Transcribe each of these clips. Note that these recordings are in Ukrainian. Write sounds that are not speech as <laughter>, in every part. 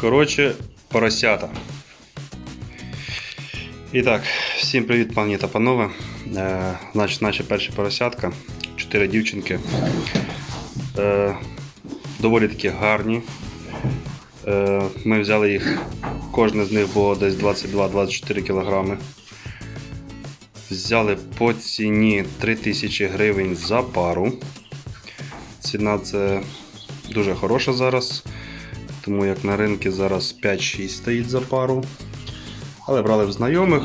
Коротше, поросята. І так, всім привіт, пані та панове. Е, значить, наші перші поросятка. Чотири дівчинки. Е, доволі такі гарні. Е, ми взяли їх, кожне з них було десь 22-24 кілограми. Взяли по ціні 3000 гривень за пару. Ціна це дуже хороша зараз, тому як на ринку зараз 5-6 стоїть за пару. Але брали в знайомих,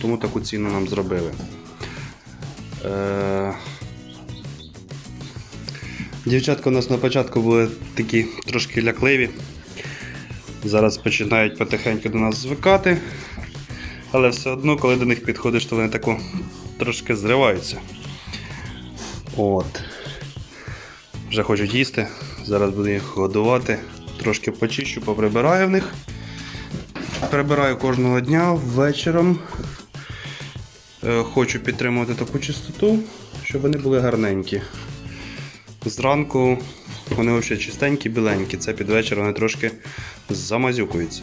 тому таку ціну нам зробили. Е... Дівчатка у нас на початку були такі трошки лякливі. Зараз починають потихеньку до нас звикати. Але все одно, коли до них підходиш, то вони тако трошки зриваються. От. Вже хочуть їсти. Зараз буду їх годувати. Трошки почищу, поприбираю в них. Прибираю кожного дня вечором. Е, Хочу підтримувати таку чистоту, щоб вони були гарненькі. Зранку вони взагалі чистенькі, біленькі. Це під вечір вони трошки замазюкуються.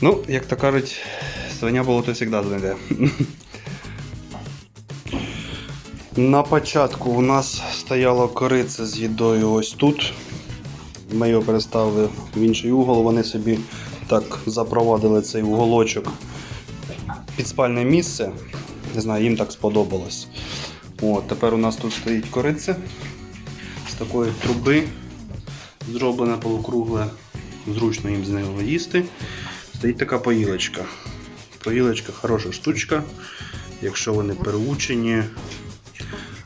Ну, як то кажуть, свиня болото завжди знайде. <laughs> На початку у нас стояло корице з їдою ось тут. Ми його переставили в інший угол, вони собі так запровадили цей уголочок під спальне місце. Не знаю, їм так сподобалось. От, тепер у нас тут стоїть корице з такої труби, зроблене полукругле, зручно їм з нього їсти. Стоїть така поїлочка. Поїлочка хороша штучка, якщо вони переучені,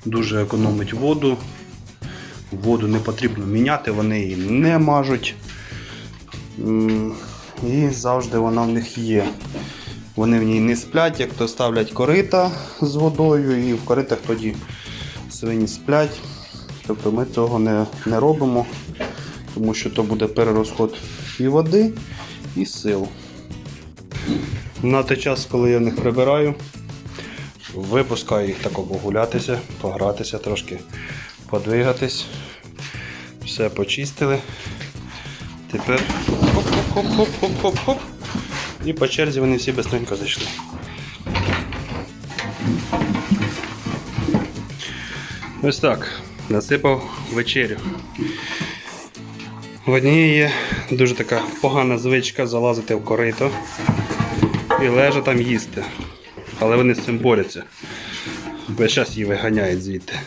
дуже економить воду. Воду не потрібно міняти, вони її не мажуть. І завжди вона в них є. Вони в ній не сплять, як то ставлять корита з водою, і в коритах тоді свині сплять. Тобто ми цього не, не робимо, тому що то буде перерозход і води, і сил. На той час, коли я в них прибираю, випускаю їх тако погулятися, погратися трошки, подвигатись. Все почистили. Тепер хоп-хоп-хоп-хоп-хоп-хоп. І по черзі вони всі быстренько зайшли. Ось так. Насипав вечерю. В однієї є дуже така погана звичка залазити в корито і лежа там їсти. Але вони з цим борються. Весь час її виганяють звідти.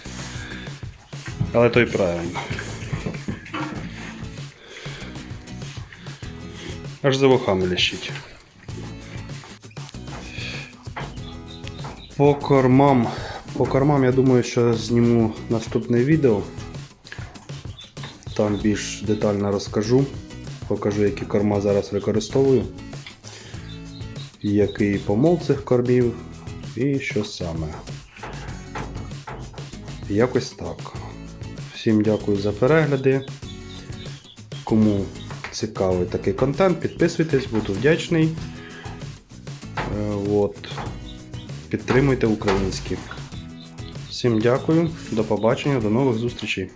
Але то й правильно. Аж за вухами лящить. По кормам. По кормам я думаю, що зніму наступне відео. Там більш детально розкажу. Покажу, які корма зараз використовую, який помол цих кормів і що саме. Якось так. Всім дякую за перегляди. Кому цікавий такий контент, підписуйтесь, буду вдячний. Е, От. Підтримуйте українське. Всім дякую, до побачення, до нових зустрічей.